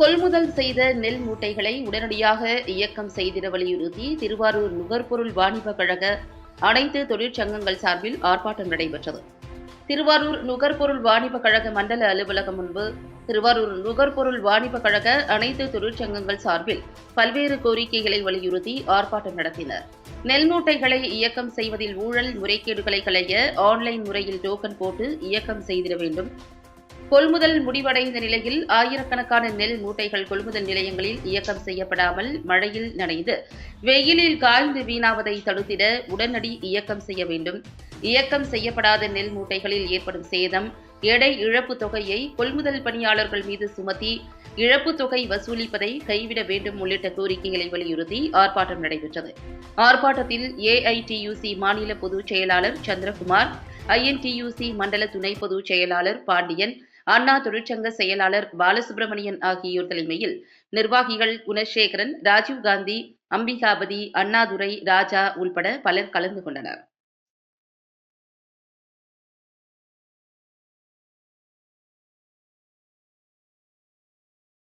கொள்முதல் செய்த நெல் மூட்டைகளை உடனடியாக இயக்கம் செய்திட வலியுறுத்தி திருவாரூர் நுகர்பொருள் வாணிப கழக அனைத்து தொழிற்சங்கங்கள் சார்பில் ஆர்ப்பாட்டம் நடைபெற்றது. திருவாரூர் நுகர்பொருள் வாணிப கழக மண்டல அலுவலகம் முன்பு திருவாரூர் நுகர்பொருள் வாணிப கழக அனைத்து தொழிற்சங்கங்கள் சார்பில் பல்வேறு கோரிக்கைகளை வலியுறுத்தி ஆர்ப்பாட்டம் நடத்தினர். நெல் மூட்டைகளை இயக்கம் செய்வதில் ஊழல் முறைகேடுகளை களைய ஆன்லைன் முறையில் டோக்கன் போட்டு இயக்கம் செய்திட வேண்டும். கொள்முதல் முடிவடைந்த நிலையில் ஆயிரக்கணக்கான நெல் மூட்டைகள் கொள்முதல் நிலையங்களில் இயக்கம் செய்யப்படாமல் மழையில் நனைந்து வெயிலில் காய்ந்து வீணாவதை தடுத்திட உடனடி இயக்கம் செய்ய வேண்டும். இயக்கம் செய்யப்படாத நெல் மூட்டைகளில் ஏற்படும் சேதம் எடை இழப்பு தொகையை கொள்முதல் பணியாளர்கள் மீது சுமத்தி இழப்பு தொகை வசூலிப்பதை கைவிட வேண்டும் உள்ளிட்ட கோரிக்கைகளை வலியுறுத்தி ஆர்ப்பாட்டம் நடைபெற்றது. ஆர்ப்பாட்டத்தில் ஏஐடியுசி மாநில பொதுச் செயலாளர் சந்திரகுமார் ஐஎன்டியுசி மண்டல துணை பொதுச் செயலாளர் பாண்டியன் அண்ணா தொழிற்சங்க செயலாளர் பாலசுப்ரமணியன் ஆகியோர் தலைமையில் நிர்வாகிகள் குணசேகரன் ராஜீவ்காந்தி அம்பிகாபதி அண்ணாதுரை ராஜா உள்பட பலர் கலந்து கொண்டனர்.